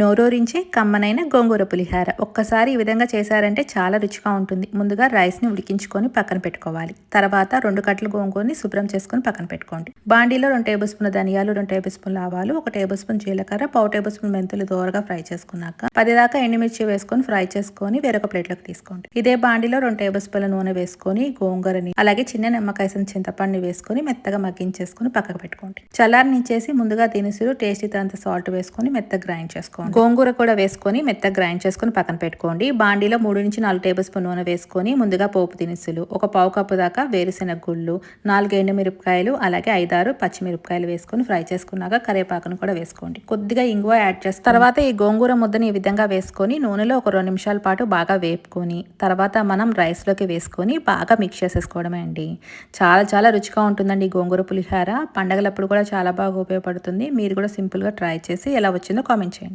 నోరూరించే కమ్మనైన గోంగూర పులిహార. ఒక్కసారి ఈ విధంగా చేశారంటే చాలా రుచిగా ఉంటుంది. ముందుగా రైస్ని ఉడికించుకొని పక్కన పెట్టుకోవాలి. తర్వాత రెండు కట్టలు గోంగూరని శుభ్రం చేసుకొని పక్కన పెట్టుకోండి. బాండీలో రెండు టేబుల్ స్పూన్ ధనియాలు రెండు టేబుల్ స్పూన్ ఆవాలు ఒక టేబుల్ స్పూన్ జీలకర్ర పావు టేబుల్ స్పూన్ మెంతులు దోరగా ఫ్రై చేసుకున్నాక పది దాకా ఎండుమిర్చి వేసుకొని ఫ్రై చేసుకొని వేరొక ప్లేట్లోకి తీసుకోండి. ఇదే బాండీలో రెండు టేబుల్ స్పూన్ల నూనె వేసుకొని గోంగూరని అలాగే చిన్న నిమ్మకాయసిన చింతపండుని వేసుకొని మెత్తగా మగ్గించేసుకొని పక్కకు పెట్టుకోండి. చల్లారనిచ్చేసి ముందుగా దినుసులు టేస్టీ అంత సాల్ట్ వేసుకొని మెత్తగా గ్రైండ్ చేసుకోండి. గోంగూర కూడా వేసుకొని మెత్తగా గ్రైండ్ చేసుకొని పక్కన పెట్టుకోండి. బాండీలో మూడు నుంచి నాలుగు టేబుల్ స్పూన్ నూనె వేసుకొని ముందుగా పోపు దినుసులు ఒక పావు కప్పు దాకా వేరుశెనగ గుళ్ళు నాలుగు ఎండు మిరపకాయలు అలాగే ఐదారు పచ్చిమిరపకాయలు వేసుకొని ఫ్రై చేసుకున్నాక కరివేపాకును కూడా వేసుకోండి. కొద్దిగా ఇంగువ యాడ్ చేసి తర్వాత ఈ గోంగూర ముద్దని ఈ విధంగా వేసుకొని నూనెలో ఒక రెండు నిమిషాల పాటు బాగా వేపుకొని తర్వాత మనం రైస్లోకి వేసుకొని బాగా మిక్స్ చేసేసుకోవడమే అండి. చాలా చాలా రుచిగా ఉంటుందండి ఈ గోంగూర పులిహార. పండగలప్పుడు కూడా చాలా బాగా ఉపయోగపడుతుంది. మీరు కూడా సింపుల్గా ట్రై చేసి ఎలా వచ్చిందో కామెంట్ చేయండి.